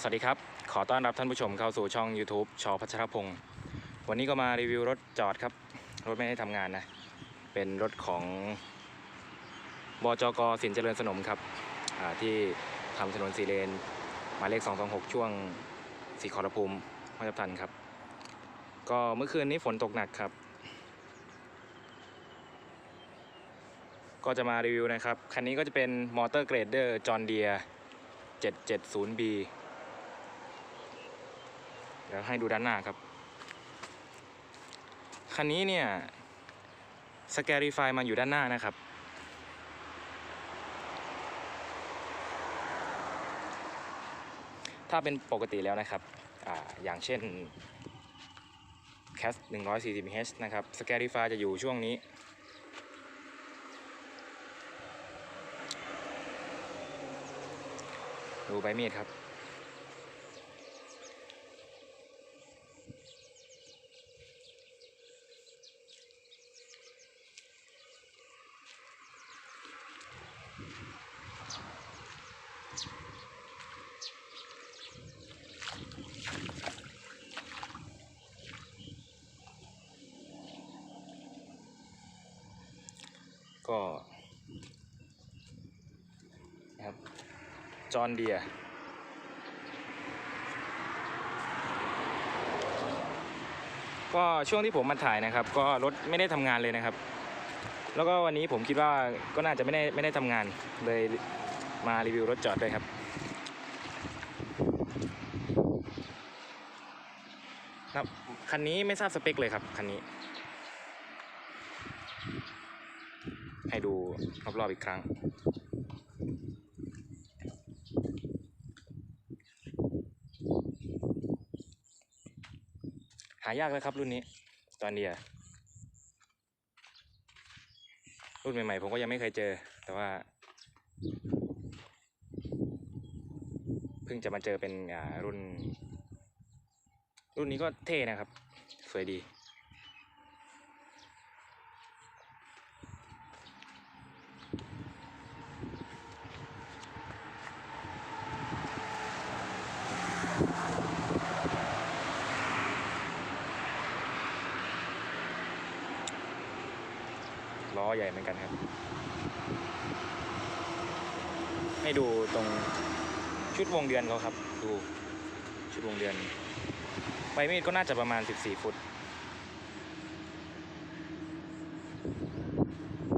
สวัสดีครับ ขอต้อนรับท่านผู้ชมเข้าสู่ช่อง YouTube ชอพัชรพงศ์วันนี้ก็มารีวิวรถจอดครับ รถไม่ได้ทำงานนะ เป็นรถของบจกสินเจริญสนมครับที่ทำถนนสีเลนหมายเลข 226 ช่วงสีขอรภูมิห้วยทับทันครับ ก็เมื่อคืนนี้ฝนตกหนักครับ ก็จะมารีวิวนะครับ คันนี้ก็จะเป็นมอเตอร์เกรดเดอร์จอห์นเดีย 770B เดี๋ยวให้ดูด้านหน้าครับ คันนี้เนี่ยสแกรีไฟมาอยู่ด้านหน้านะครับ ถ้าเป็นปกติแล้วนะครับออย่างเช่น CAS 140H นะครับสแกรีไฟจะอยู่ช่วงนี้ดูใบมีดครับ ก็นะครับจอห์นเดียก็ช่วงที่ผมมาถ่ายนะครับ ก็รถไม่ได้ทำงานเลยนะครับ แล้วก็วันนี้ผมคิดว่าก็น่าจะไม่ได้ไม่ได้ทำงานเลยมารีวิวรถจอดด้วยครับครับคันนี้ไม่ทราบสเปคเลยครับคันนี้ ให้ดูรอบๆอีกครั้ง หายากเลยครับรุ่นนี้ตอนเดียรุ่นใหม่ๆผมก็ยังไม่เคยเจอ แต่ว่า เพิ่งจะมาเจอเป็นอ่ารุ่น รุ่นนี้ก็เท่นะครับ สวยดี ใหญ่เหมือนกันครับ ให้ดูตรงชุดวงเดือนเขาครับ ดูชุดวงเดือนใบมีดก็น่าจะประมาณ 14 ฟุต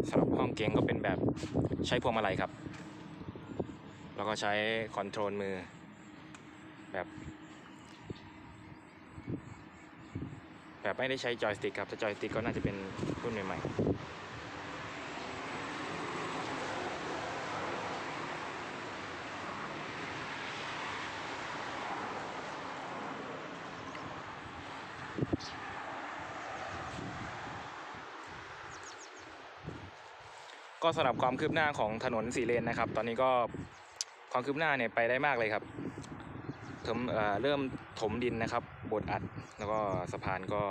สำหรับห้องเกงก็เป็นแบบใช้พวงมาลัยครับ แล้วก็ใช้คอนโทรลมือแบบแบบไม่ได้ใช้จอยสติ๊กครับถ้าจอยสติ๊กก็น่าจะเป็นรุ่นใหม่ๆ ก็สำหรับความคืบหน้าของถนนสีเลนนะครับ ตอนนี้ก็ความคืบหน้าเนี่ยไปได้มากเลยครับเริ่มเริ่มถมดินนะครับบดอัด แล้วก็สะพานก็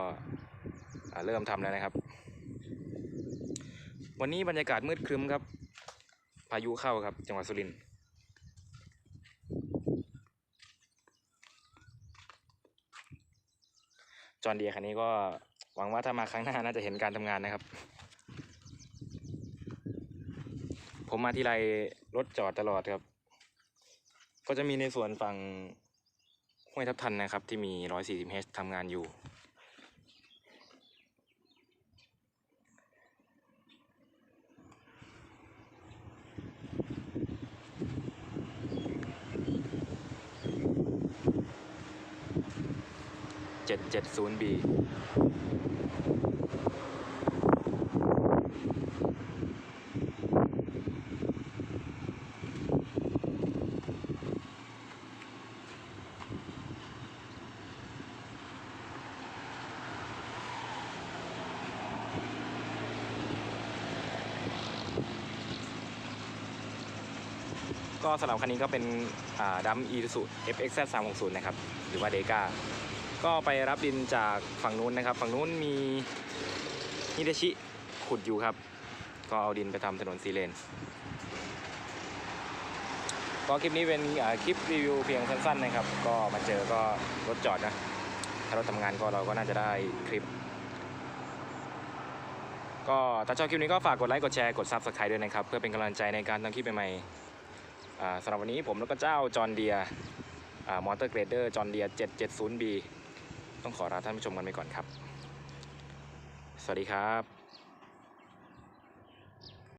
เริ่มทำแล้วนะครับ วันนี้บรรยากาศมืดครึ้มครับ พายุเข้าครับ จังหวัดสุรินทร์ จอห์นเดียคันนี้ก็หวังว่าถ้ามาครั้งหน้าน่าจะเห็นการทำงานนะครับ ผมมาที่ไรรถจอดตลอดครับ ก็จะมีในส่วนฝั่งห้วยทับทันนะครับ ที่มี 140H ทำงานอยู่ 770B ก็สำหรับคันนี้ก็เป็นดัมอีซู FXZ 360 นะครับ หรือว่าเดกา ก็ไปรับดินจากฝั่งนู้นนะครับ ฝั่งนู้นมีฮิเดชิขุดอยู่ครับ ก็เอาดินไปทำถนนซีเลนก็คลิปนี้เป็นคลิปรีวิวเพียงสั้นๆนะครับ ก็มาเจอก็รถจอดนะ ถ้ารถทำงานก็เราก็น่าจะได้คลิป ก็ถ้าชอบคลิปนี้ก็ฝากกดไลค์ กดแชร์ กด Subscribe ด้วยนะครับ เพื่อเป็นกำลังใจในการทำคลิปใหม่ๆสำหรับวันนี้ผมแล้วก็เจ้าจอห์นเดียมอเตอร์เกรเดอร์จอห์นเดีย 770B ต้องขอลาท่านผู้ชมกันไปก่อนครับ สวัสดีครับ